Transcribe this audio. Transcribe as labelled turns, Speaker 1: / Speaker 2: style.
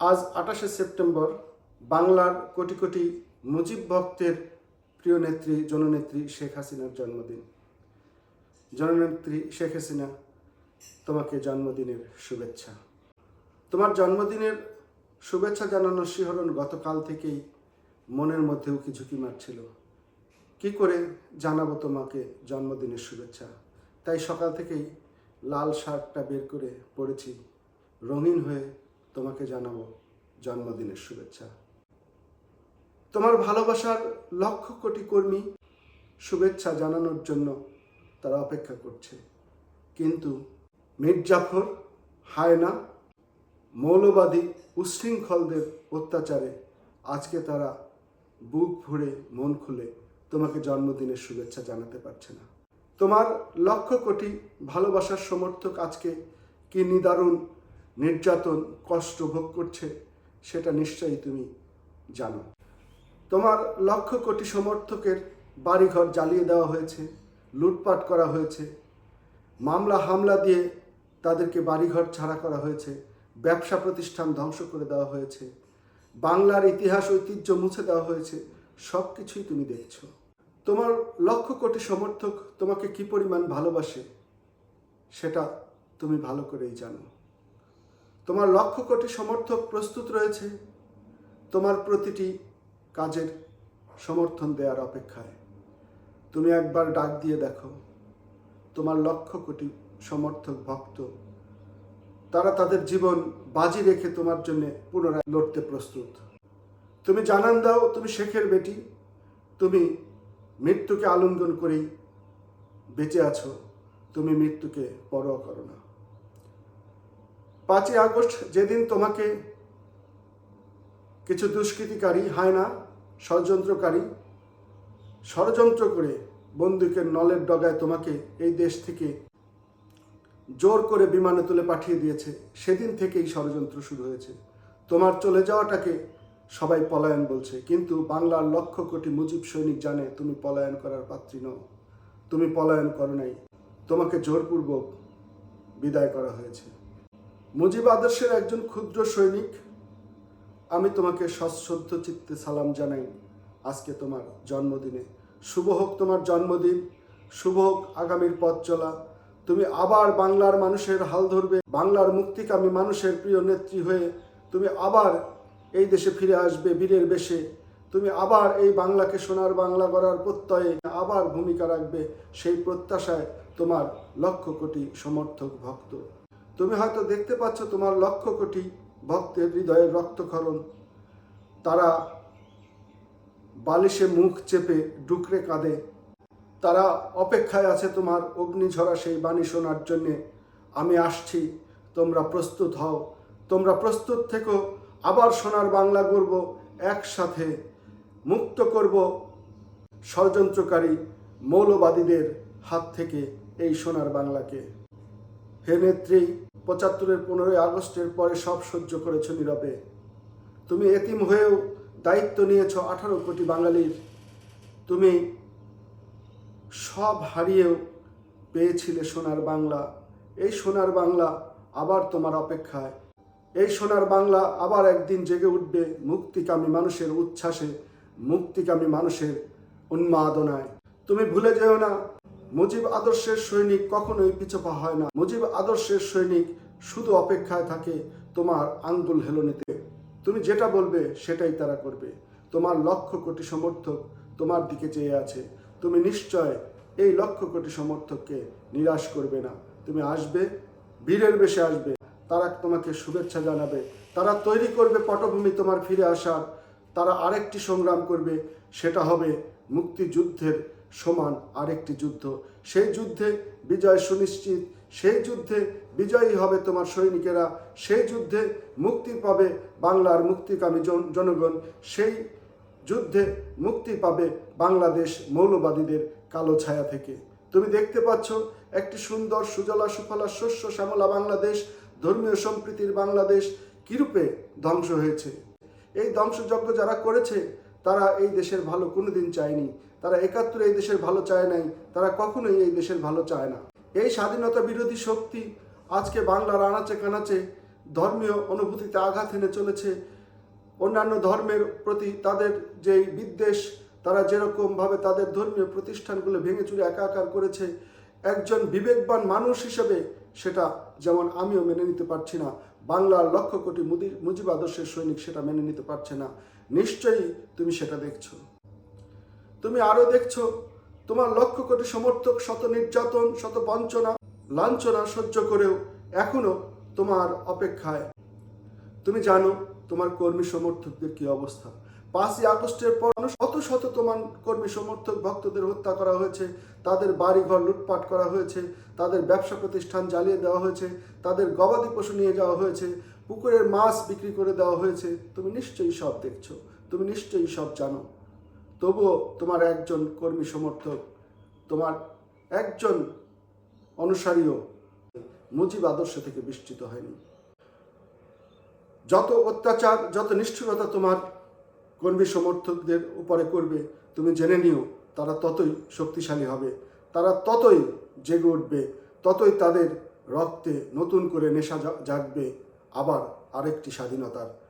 Speaker 1: আজ আঠাশে সেপ্টেম্বর বাংলার কোটি কোটি মুজিব ভক্তের প্রিয় নেত্রী, জননেত্রী শেখ হাসিনার জন্মদিন। জননেত্রী শেখ হাসিনা, তোমাকে জন্মদিনের শুভেচ্ছা। তোমার জন্মদিনের শুভেচ্ছা জানানোর শিহরণ গতকাল থেকেই মনের মধ্যে উকি ঝুঁকি মারছিল? কি করে জানাব তোমাকে জন্মদিনের শুভেচ্ছা? তাই সকাল থেকেই লাল শার্টটা বের করে পড়েছি রঙিন হয়ে তোমাকে জানাব জন্মদিনের শুভেচ্ছা। তোমার ভালোবাসার লক্ষ কোটি কর্মী শুভেচ্ছা জানানোর জন্য তারা অপেক্ষা করছে। কিন্তু মির্জাফর হায়না, মৌলবাদী উচ্ছৃঙ্খলদের অত্যাচারে আজকে তারা বুক ভরে মন খুলে তোমাকে জন্মদিনের শুভেচ্ছা জানাতে পারছে না। তোমার লক্ষ কোটি ভালোবাসার সমর্থক আজকে কি নিদারুণ নির্যাতন, কষ্ট ভোগ করছে, সেটা নিশ্চয়ই তুমি জানো। তোমার লক্ষ কোটি সমর্থকের বাড়িঘর জ্বালিয়ে দেওয়া হয়েছে, লুটপাট করা হয়েছে, মামলা, হামলা দিয়ে তাদেরকে বাড়িঘর ছাড়া করা হয়েছে, ব্যবসা প্রতিষ্ঠান ধ্বংস করে দেওয়া হয়েছে, বাংলার ইতিহাস, ঐতিহ্য মুছে দেওয়া হয়েছে সব কিছুই তুমি দেখছ। তোমার লক্ষ কোটি সমর্থক তোমাকে কি পরিমাণ ভালোবাসে, সেটা তুমি ভালো করেই জানো। তোমার লক্ষ কোটি সমর্থক প্রস্তুত রয়েছে। তোমার প্রতিটি কাজের সমর্থন দেওয়ার অপেক্ষায়। তুমি একবার ডাক দিয়ে দেখো, তোমার লক্ষ কোটি সমর্থক ভক্ত, তারা তাদের জীবন বাজি রেখে তোমার জন্য পুনরায় লড়তে প্রস্তুত। তুমি জানান দাও, তুমি শেখের বেটি, তুমি মৃত্যুকে আলিঙ্গন করেই বেঁচে আছো, তুমি মৃত্যুকে পরোয়া করো না। পাঁচই আগস্ট যেদিন তোমাকে কিছু দুষ্কৃতিকারী, হায়না, ষড়যন্ত্রকারী, ষড়যন্ত্র করে বন্দুকের নলের ডগায় তোমাকে এই দেশ থেকে জোর করে বিমানে তুলে পাঠিয়ে দিয়েছে। সেদিন থেকেই ষড়যন্ত্র শুরু হয়েছে। তোমার চলে যাওয়াটাকে সবাই পলায়ন বলছে, কিন্তু বাংলার লক্ষ কোটি মুজিব সৈনিক জানে তুমি পলায়ন করার পাত্রী নও। তুমি পলায়ন করো নাই। তোমাকে জোরপূর্বক বিদায় করা হয়েছে। মুজিব আদর্শের একজন ক্ষুদ্র সৈনিক, আমি তোমাকে সশ্রদ্ধ চিত্তে সালাম জানাই। আজকে তোমার জন্মদিনে। শুভ হোক তোমার জন্মদিন, শুভ হোক আগামীর পথ চলা। তুমি আবার বাংলার মানুষের হাল ধরবে, বাংলার মুক্তিকামী মানুষের প্রিয় নেত্রী হয়ে তুমি আবার এই দেশে ফিরে আসবে বীরের বেশে। তুমি আবার এই বাংলাকে সোনার বাংলা গড়ার প্রত্যয়ে আবার ভূমিকা রাখবে সেই প্রত্যাশায় তোমার লক্ষ কোটি সমর্থক ভক্ত। তুমি হয়তো দেখতে পাচ্ছ তোমার লক্ষ কোটি ভক্তের হৃদয়ের রক্তক্ষরণ। তারা বালিশে মুখ চেপে ডুকরে কাঁদে। তারা অপেক্ষায় আছে তোমার অগ্নিঝরা সেই বাণী শোনার জন্যে। আমি আসছি, তোমরা প্রস্তুত হও। তোমরা প্রস্তুত থেকো, আবার সোনার বাংলা গড়ব একসাথে। মুক্ত করব ষড়যন্ত্রকারী মৌলবাদীদের হাত থেকে এই সোনার বাংলাকে। হে নেত্রী পঁচাত্তরের পনেরোই আগস্টের পরে সব সহ্য করেছ নীরবে। তুমি এতিম হয়েও দায়িত্ব নিয়েছ আঠারো কোটি বাঙালির। তুমি সব হারিয়েও পেয়েছিলে সোনার বাংলা। এই সোনার বাংলা আবার তোমার অপেক্ষায়। এই সোনার বাংলা আবার একদিন জেগে উঠবে মুক্তিকামী মানুষের উচ্ছ্বাসে, মুক্তিকামী মানুষের উন্মাদনায়। তুমি ভুলে যেও না মুজিব আদর্শের সৈনিক কখনোই পিছপা হয় না। মুজিব আদর্শের সৈনিক শুধু অপেক্ষায় থাকে তোমার আঙ্গুল হেলনিতে। তুমি যেটা বলবে সেটাই তারা করবে। তোমার লক্ষ কোটি সমর্থক তোমার দিকে চেয়ে আছে। তুমি নিশ্চয় এই লক্ষ কোটি সমর্থককে নিরাশ করবে না। তুমি আসবে বীরের বেশে আসবে। তারা তোমাকে শুভেচ্ছা জানাবে। তারা তৈরি করবে পটভূমি তোমার ফিরে আসার। তারা আরেকটি সংগ্রাম করবে। সেটা হবে মুক্তিযুদ্ধের সমান আরেকটি যুদ্ধ। সেই যুদ্ধে বিজয় সুনিশ্চিত, সেই যুদ্ধে বিজয়ী হবে তোমার সৈনিকেরা, সেই যুদ্ধে মুক্তি পাবে বাংলার মুক্তিকামী জন- জনগণ, সেই যুদ্ধে মুক্তি পাবে বাংলাদেশ মৌলবাদীদের কালো ছায়া থেকে। তুমি দেখতে পাচ্ছ একটি সুন্দর সুজলা সুফলা শস্য শ্যামলা বাংলাদেশ, ধর্মীয় সম্প্রীতির বাংলাদেশ কিরূপে ধ্বংস হয়েছে? এই ধ্বংসযজ্ঞ যারা করেছে, তারা এই দেশের ভালো কোনোদিন চায়নি। তারা একাত্তরে এই দেশের ভালো চায় নাই, তারা কখনোই এই দেশের ভালো চায় না। এই স্বাধীনতা বিরোধী শক্তি আজকে বাংলার আনাচে কানাচে ধর্মীয় অনুভূতিতে আঘাত এনে চলেছে। অন্যান্য ধর্মের প্রতি তাদের যেই বিদ্বেষ, তারা যেরকমভাবে তাদের ধর্মীয় প্রতিষ্ঠানগুলো ভেঙে চুরে একাকার করেছে, একজন বিবেকবান মানুষ হিসেবে সেটা যেমন আমিও মেনে নিতে পারছি না, বাংলার লক্ষ কোটি মুজিব আদর্শের সৈনিক সেটা মেনে নিতে পারছে না। নিশ্চয়ই তুমি সেটা দেখছ। তুমি আরও দেখছ, তোমার লক্ষ কোটি সমর্থক শত নির্যাতন, শত বঞ্চনা, লাঞ্ছনা সহ্য করেও এখনও তোমার অপেক্ষায়। তুমি জানো তোমার কর্মী সমর্থকদের কি অবস্থা। পাঁচই আগস্টের পর শত শত তোমার কর্মী সমর্থক ভক্তদের হত্যা করা হয়েছে, তাদের বাড়িঘর লুটপাট করা হয়েছে, তাদের ব্যবসা প্রতিষ্ঠান জ্বালিয়ে দেওয়া হয়েছে, তাদের গবাদি পশু নিয়ে যাওয়া হয়েছে, পুকুরের মাছ বিক্রি করে দেওয়া হয়েছে। তুমি নিশ্চয়ই সব দেখছ, তুমি নিশ্চয়ই সব জানো। তবুও তোমার একজন কর্মী সমর্থক, তোমার একজন অনুসারীও মুজিব আদর্শ থেকে বিস্তৃত হয়নি। যত অত্যাচার, যত নিষ্ঠুরতা তোমার কর্মী সমর্থকদের উপরে করবে, তুমি জেনে নিও, তারা ততই শক্তিশালী হবে। তারা ততই জেগে উঠবে, ততই তাদের রক্তে নতুন করে নেশা জাগবে। আবার আরেকটি স্বাধীনতার